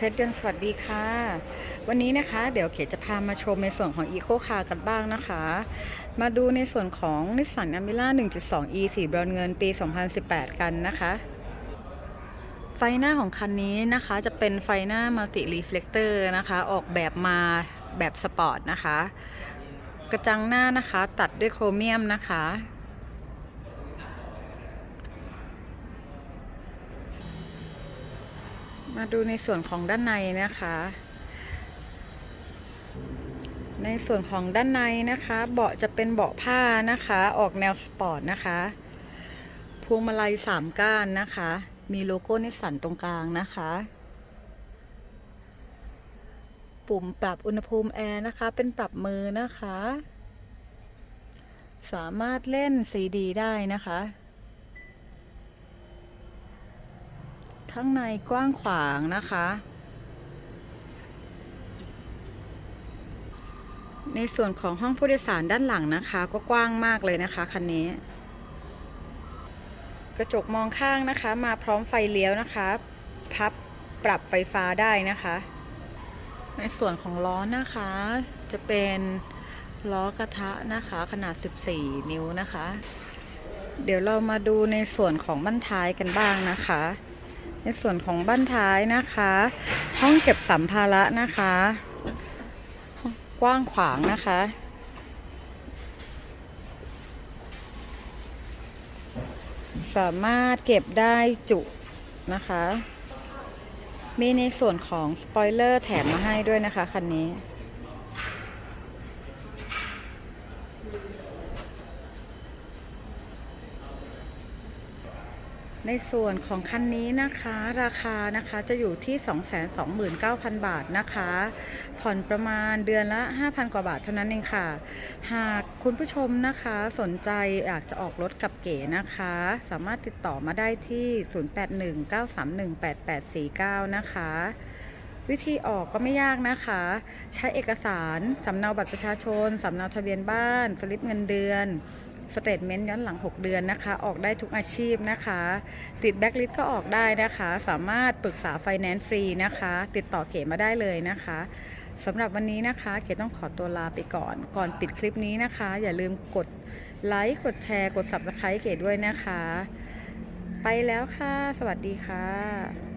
เพชรยนสวัสดีค่ะ วันนี้นะคะเดี๋ยวเก๋จะพามาชมในส่วนของ Eco Car กันบ้างนะคะ มาดูในส่วนของนิสสันอ m ม r ่า 1.2e สีบรอนเงินปี 2018 กันนะคะ ไฟหน้าของคันนี้นะคะจะเป็นไฟหน้ามัลติรีเฟล็กเตอร์นะคะ ออกแบบมาแบบสปอร์ตนะคะ กระจังหน้านะคะตัดด้วยโครเมียมนะคะ มาดูในส่วนของด้านในนะคะ ในส่วนของด้านในนะคะ เบาะจะเป็นเบาะผ้านะคะ ออกแนวสปอร์ตนะคะพวงมาลัยสามก้านนะคะ มีโลโก้นิสสันตรงกลางนะคะ ปุ่มปรับอุณหภูมิแอร์นะคะ เป็นปรับมือนะคะ สามารถเล่นซีดีได้นะคะ ข้างในกว้างขวางนะคะ ในส่วนของห้องผู้โดยสารด้านหลังนะคะ ก็กว้างมากเลยนะคะคันนี้ กระจกมองข้างนะคะ มาพร้อมไฟเลี้ยวนะคะ พับปรับไฟฟ้าได้นะคะ ในส่วนของล้อนะคะ จะเป็นล้อกระทะนะคะขนาด 14 นิ้วนะคะ เดี๋ยวเรามาดูในส่วนของบั้นท้ายกันบ้างนะคะ ในส่วนของบ้านท้ายนะคะ ห้องเก็บสัมภาระนะคะ กว้างขวางนะคะ สามารถเก็บได้จุนะคะ มีในส่วนของสปอยเลอร์แถมมาให้ด้วยนะคะคันนี้ ในส่วนของคันนี้นะคะราคานะคะจะอยู่ที่ 229,000 บาทนะคะ ผ่อนประมาณเดือนละ 5,000 กว่าบาทเท่านั้นเองค่ะ หากคุณผู้ชมนะคะสนใจอยากจะออกรถกับเก๋นะคะ สามารถติดต่อมาได้ที่ 0819318849 นะคะ วิธีออกก็ไม่ยากนะคะ ใช้เอกสารสำเนาบัตรประชาชนสำเนาทะเบียนบ้าน สลิปเงินเดือน สเตทเมนต์ย้อนหลัง 6 เดือนนะคะ ออกได้ทุกอาชีพนะคะ ติดแบ็กลิสก็ออกได้นะคะ สามารถปรึกษาไฟแนนซ์ฟรีนะคะ ติดต่อเก๋มาได้เลยนะคะสำหรับวันนี้นะคะ เก๋ต้องขอตัวลาไปก่อน ก่อนปิดคลิปนี้นะคะ อย่าลืมกดไลค์กดแชร์ กด subscribe เก๋ด้วยนะคะ ไปแล้วค่ะ สวัสดีค่ะ